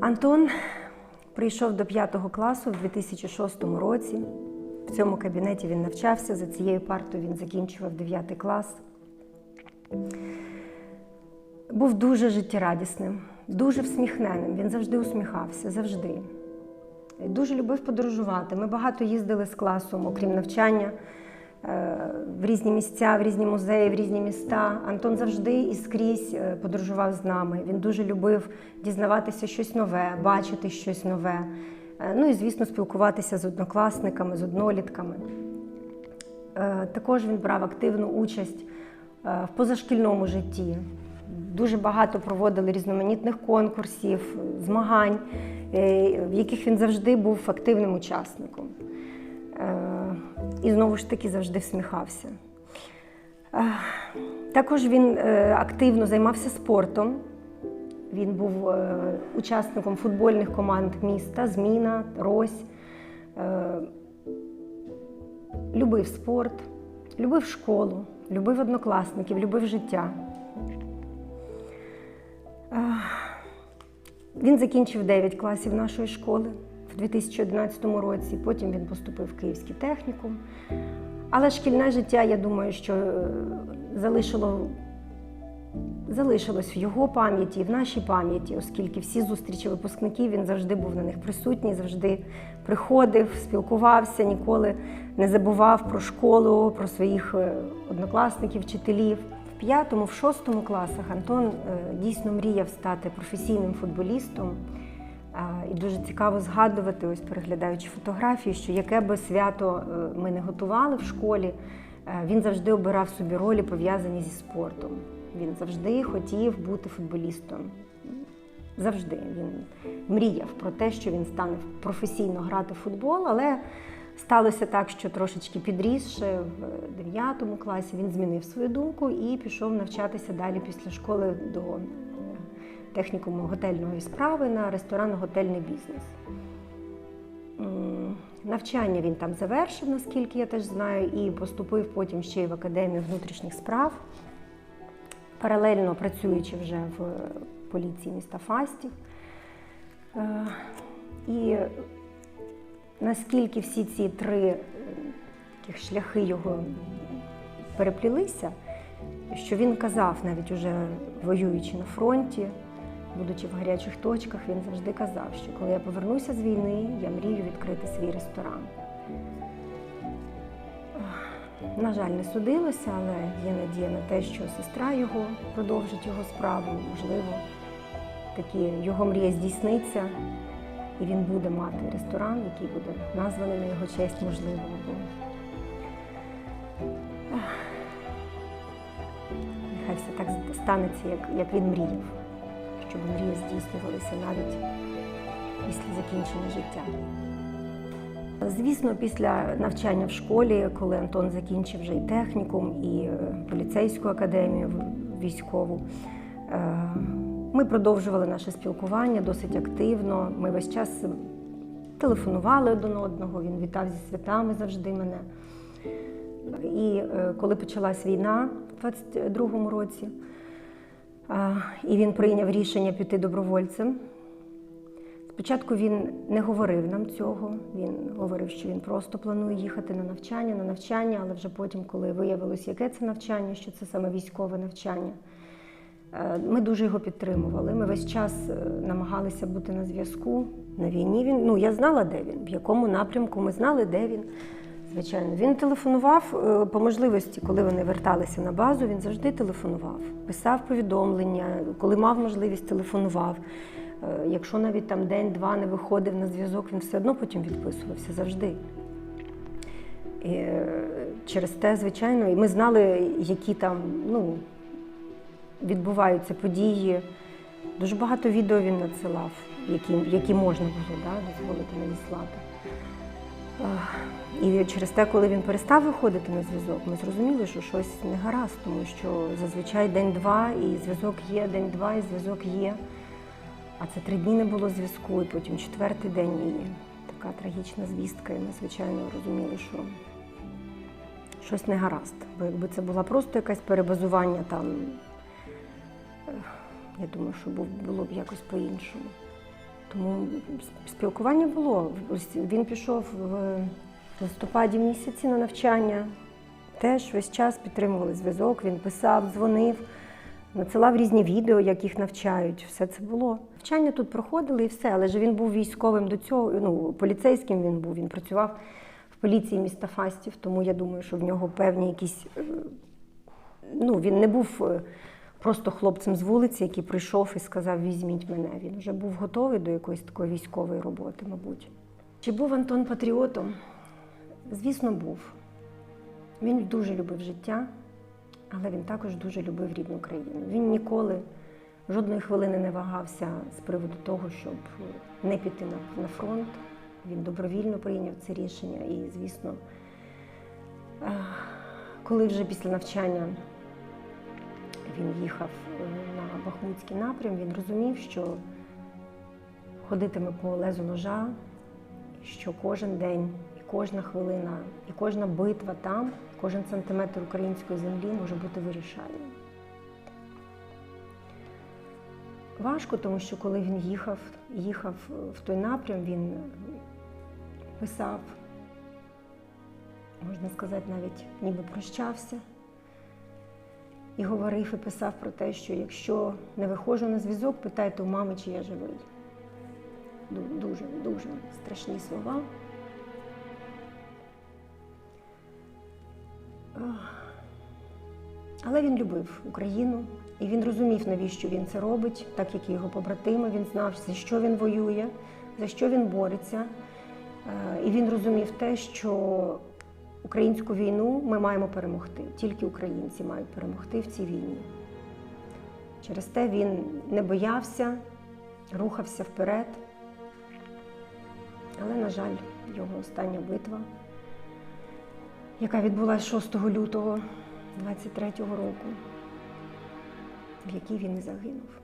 Антон прийшов до 5 класу в 2006 році. В цьому кабінеті він навчався, за цією партою він закінчував 9 клас. Був дуже життєрадісним, дуже всміхненим. Він завжди усміхався, завжди. Дуже любив подорожувати. Ми багато їздили з класом, окрім навчання, в різні місця, в різні музеї, в різні міста. Антон завжди і скрізь е, подорожував з нами. Він дуже любив дізнаватися щось нове, бачити щось нове. Е, Ну і, звісно, спілкуватися з однокласниками, з однолітками. Е, Також він брав активну участь е, в позашкільному житті. Дуже багато проводили різноманітних конкурсів, змагань, е, в яких він завжди був активним учасником. І знову ж таки завжди всміхався. Е, Також він е, активно займався спортом. Він був е, учасником футбольних команд міста, Зміна, Рось. Любив спорт, любив школу, любив однокласників, любив життя. Він закінчив 9 класів нашої школи в 2011 році. Потім він поступив в Київський технікум. Але шкільне життя, я думаю, що е, залишило залишилось в його пам'яті в нашій пам'яті, оскільки всі зустрічі випускників він завжди був на них присутній, завжди приходив, спілкувався, ніколи не забував про школу, про своїх е, однокласників, вчителів. В п'ятому, в шостому класах Антон е, дійсно мріяв стати професійним футболістом. І дуже цікаво згадувати, ось переглядаючи фотографії, що яке би свято е, ми не готували в школі, е, він завжди обирав собі ролі, пов'язані зі спортом. Він завжди хотів бути футболістом. Завжди він мріяв про те, що він стане професійно грати в футбол, але сталося так, що трошечки підрісши в 9 класі він змінив свою думку і пішов навчатися далі після школи до технікуму готельної справи на ресторанно-готельний бізнес. Навчання він там завершив, наскільки я теж знаю, і поступив потім ще й в Академію внутрішніх справ, паралельно працюючи вже в поліції міста Фастів. Е, І наскільки всі ці три е, таких шляхи його переплілися, що він казав, навіть уже воюючи на фронті, будучи в гарячих точках, він завжди казав, що коли я повернуся з війни, я мрію відкрити свій ресторан. На жаль, не судилося, але є надія на те, що сестра його продовжить його справу. Можливо, такі його мрія здійсниться, і він буде мати ресторан, який буде названий на його честь, можливо. Нехай все так станеться, як, як він мріяв, щоб мрії здійснювалися навіть після закінчення життя. Звісно, після навчання в школі, коли Антон закінчив вже і технікум, і е, поліцейську академію військову, е, ми продовжували наше спілкування досить активно. Ми весь час телефонували один одного, він вітав зі святами завжди мене. І е, коли почалась війна в 22-му році, і він прийняв рішення піти добровольцем. Спочатку він не говорив нам цього. Він говорив, що він просто планує їхати на навчання, на навчання, але вже потім, коли виявилось, яке це навчання, що це саме військове навчання, е, ми дуже його підтримували. Ми весь час е, намагалися бути на зв'язку. На війні він, ну я знала, де він, в якому напрямку, ми знали, де він. Звичайно, він телефонував е, по можливості, коли вони верталися на базу, він завжди телефонував, писав повідомлення, коли мав можливість, телефонував. Е, Якщо навіть там день-два не виходив на зв'язок, він все одно потім відписувався завжди. І, е, через те, звичайно, і ми знали, які там ну, відбуваються події. Дуже багато відео він надсилав, які, які можна було да, дозволити надіслати. І через те, коли він перестав виходити на зв'язок, ми зрозуміли, що щось не гаразд, тому що зазвичай день-два і зв'язок є, день-два і зв'язок є. А це три дні не було зв'язку, і потім четвертий день і така трагічна звістка. І ми, звичайно, розуміли, що щось не гаразд. Бо якби це було просто якесь перебазування там, е, я думаю, що було б якось по-іншому. Тому спілкування було. Він пішов в листопаді місяці на навчання. Теж весь час підтримували зв'язок. Він писав, дзвонив, надсилав різні відео, як їх навчають. Все це було. Навчання тут проходили і все, але ж він був військовим до цього. Ну, поліцейським він був. Він працював в поліції міста Фастів, тому я думаю, що в нього певні якісь. е, Ну, він не був е, просто хлопцем з вулиці, який прийшов і сказав: візьміть мене. Він вже був готовий до якоїсь такої військової роботи, мабуть. Чи був Антон патріотом? Звісно, був. Він дуже любив життя, але він також дуже любив рідну країну. Він ніколи жодної хвилини не вагався з приводу того, щоб не піти на, фронт. Він добровільно прийняв це рішення. І, звісно, е, коли вже після навчання він їхав е, на Бахмутський напрям, він розумів, що ходитиме по лезу ножа, що кожен день, і кожна хвилина, і кожна битва там, кожен сантиметр української землі може бути вирішальним. Важко, тому що коли він їхав, їхав в той напрям, він писав, можна сказати, навіть ніби прощався і говорив і писав про те, що якщо не виходжу на зв'язок, питайте у мами, чи я живий. Дуже, дуже страшні слова. Але він любив Україну, і він розумів, навіщо він це робить, так як і його побратими. Він знав, за що він воює, за що він бореться. Е, І він розумів те, що українську війну ми маємо перемогти. Тільки українці мають перемогти в цій війні. Через те він не боявся, рухався вперед. Але, на жаль, його остання битва, яка відбулася 6 лютого 23-го року, в якій він і загинув.